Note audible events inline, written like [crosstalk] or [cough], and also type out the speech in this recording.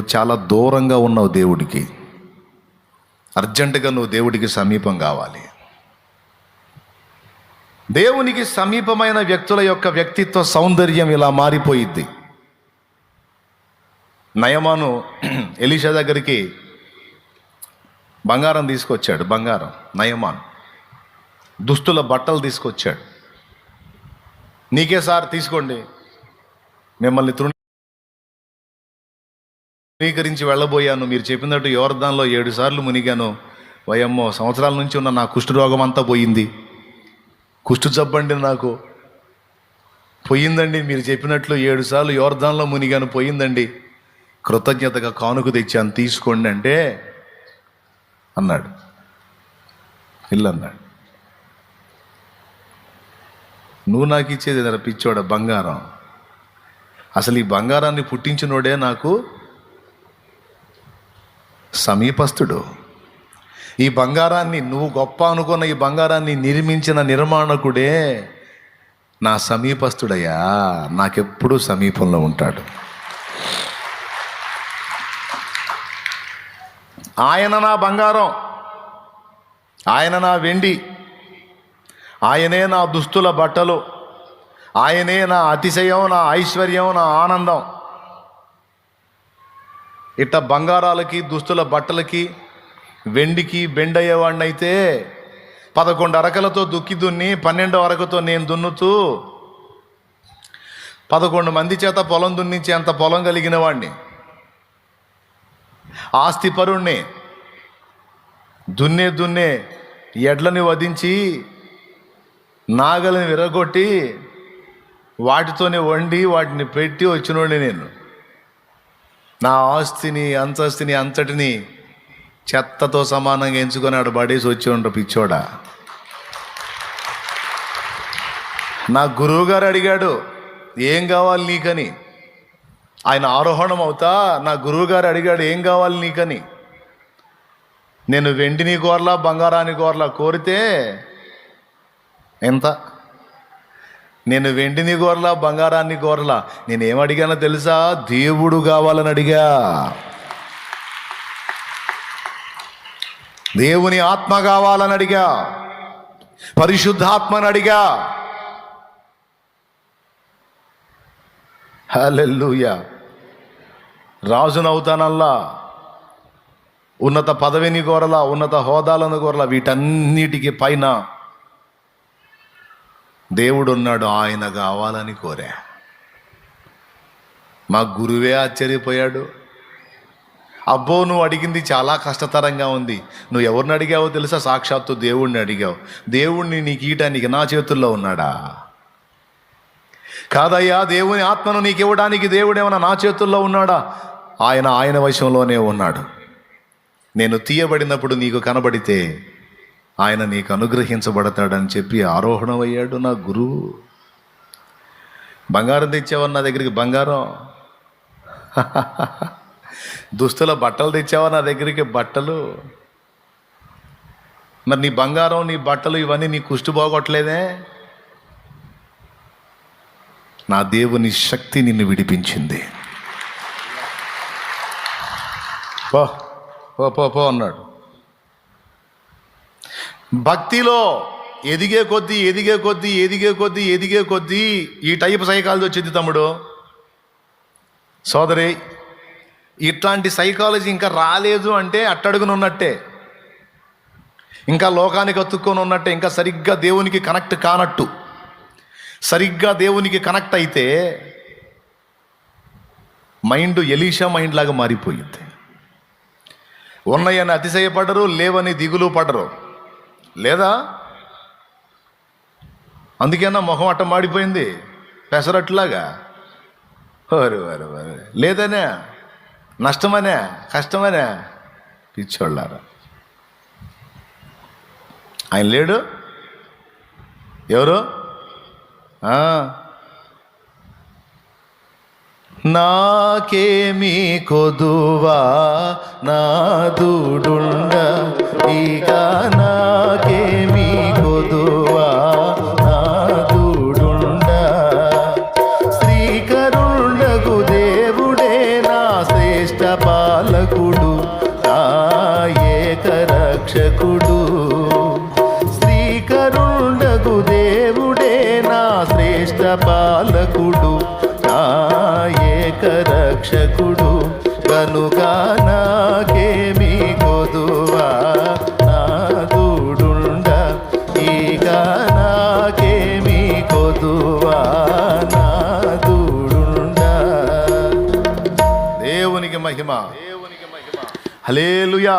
నువ్వు చాలా దూరంగా ఉన్నావు దేవుడికి. అర్జెంటుగా నువ్వు దేవుడికి సమీపం కావాలి. దేవునికి సమీపమైన వ్యక్తుల యొక్క వ్యక్తిత్వ సౌందర్యం ఇలా మారిపోయిద్ది. నయమాను ఎలీషా దగ్గరికి బంగారం తీసుకొచ్చాడు బంగారం నయమాన్. దుస్తుల బట్టలు తీసుకొచ్చాడు. నీకే సార్ తీసుకోండి. మిమ్మల్ని తృణ స్వీకరించి వెళ్ళబోయాను. మీరు చెప్పినట్టు యోర్దాన్లో ఏడు సార్లు మునిగాను. వయమ్మో సంవత్సరాల నుంచి ఉన్న నా కుష్ఠరోగం అంతా పోయింది. కుష్టు జబ్బండి నాకు. పోయిందండి మీరు చెప్పినట్లు ఏడు సార్లు యోర్దాన్లో మునిగాను పోయిందండి. కృతజ్ఞతగా కానుక తెచ్చాను. తీసుకోండి అంటే అన్నాడు. ఇల్లు అన్నాడు. నువ్వు నాకు ఇచ్చేది పిచ్చోడ? బంగారం. అసలు ఈ బంగారాన్ని పుట్టించినోడే నాకు సమీపస్థుడు. ఈ బంగారాన్ని నువ్వు గొప్ప అనుకున్న ఈ బంగారాన్ని నిర్మించిన నిర్మాణకుడే నా సమీపస్థుడయ్యా. నాకెప్పుడూ సమీపంలో ఉంటాడు. ఆయన నా బంగారం. ఆయన నా వెండి. ఆయనే నా దుస్తుల బట్టలు. ఆయనే నా అతిశయం నా ఐశ్వర్యం నా ఆనందం. ఇట్ట బంగారాలకి దుస్తుల బట్టలకి వెండికి బెండయ్యేవాడినైతే పదకొండు అరకలతో దుక్కి దున్ని పన్నెండో అరకతో నేను దున్నుతూ పదకొండు మంది చేత పొలం దున్నించే అంత పొలం కలిగిన వాడిని ఆస్తి పరుణ్ణి దున్నే దున్నే ఎడ్లని వధించి నాగలిని విరగొట్టి వాటితోనే వండి వాటిని పెట్టి వచ్చినోడిని నేను. నా ఆస్తిని అంతస్తిని అంతటిని చెత్తతో సమానంగా ఎంచుకొని ఆడు పడేసి వచ్చి ఉండరు పిచ్చోడా. నా గురువుగారు అడిగాడు ఏం కావాలి నీకని? ఆయన ఆరోహణం అవుతా నా గురువు గారు అడిగాడు ఏం కావాలి నీకని? నేను వెండిని కోరలా బంగారాన్ని కోరలా కోరితే ఎంత? నేను వెండిని కోరలా బంగారాన్ని కోరలా నేను ఏం అడిగానో తెలుసా? దేవుడు కావాలని అడిగా. దేవుని ఆత్మ కావాలని అడిగా. పరిశుద్ధాత్మని అడిగా. హల్లెలూయా. రాజునవుతానల్లా ఉన్నత పదవిని కోరలా ఉన్నత హోదాలను కోరలా వీటన్నిటికీ పైన దేవుడు ఉన్నాడు ఆయన కావాలని కోరా. మా గురువే ఆశ్చర్యపోయాడు. అబ్బో నువ్వు అడిగింది చాలా కష్టతరంగా ఉంది. నువ్వు ఎవరిని అడిగావో తెలుసా? సాక్షాత్తు దేవుణ్ణి అడిగావు. దేవుణ్ణి నీకు ఈయటానికి నా చేతుల్లో ఉన్నాడా? కాదయ్యా దేవుని ఆత్మను నీకు ఇవ్వడానికి దేవుడేమన్నా నా చేతుల్లో ఉన్నాడా? ఆయన ఆయన వశంలోనే ఉన్నాడు. నేను తీయబడినప్పుడు నీకు కనబడితే ఆయన నీకు అనుగ్రహించబడతాడని చెప్పి ఆరోహణమయ్యాడు నా గురువు బంగారం తెచ్చావా నా దగ్గరికి? బంగారం. [laughs] దుస్తుల బట్టలు తెచ్చావా నా దగ్గరికి? బట్టలు. మరి నీ బంగారం నీ బట్టలు ఇవన్నీ నీ కుష్టి పోగొట్టలేదే? నా దేవుని శక్తి నిన్ను విడిపించింది. పో పో పో అన్నాడు. భక్తిలో ఎదిగే కొద్దీ ఎదిగే కొద్దీ ఎదిగే కొద్దీ ఎదిగే కొద్దీ ఈ టైప్ సైకాలజీ వచ్చింది తమ్ముడు. సోదరి ఇట్లాంటి సైకాలజీ ఇంకా రాలేదు అంటే అట్టడుగున ఉన్నట్టే. ఇంకా లోకానికి అతుక్కొని ఉన్నట్టే ఇంకా సరిగ్గా దేవునికి కనెక్ట్ కానట్టు. సరిగ్గా దేవునికి కనెక్ట్ అయితే మైండ్ ఎలీషా మైండ్ లాగా మారిపోయింది ఉన్నాయని అతిశయపడరు లేవని దిగులు పడరు. లేదా? అందుకేనా మొహం అట్ట మాడిపోయింది? పెసరట్లాగా వారు వారు వారు లేదనే? నష్టమనే? కష్టమనే? పిచ్చోళ్ళారా. ఆయన లేడు? ఎవరు? నాకేమీ కొదువా? నా దూడుండ. ఇక నాకేమీ కొదువా? నా దూడుండ. శ్రీకరుండగు దేవుడే నా శ్రేష్ట పాలకుడు. నా ఏక రక్షకుడు. శ్రీకరుండగు దేవుడే నా శ్రేష్ట పాల ఏకరక్షకుడు కనుక నాకేమి కొదువా? నా దూడుండ ఇక నాకేమి కొదువా? నా దూడుండ దేవునికి మహిమ. దేవునికి మహిమ. హలేలుయా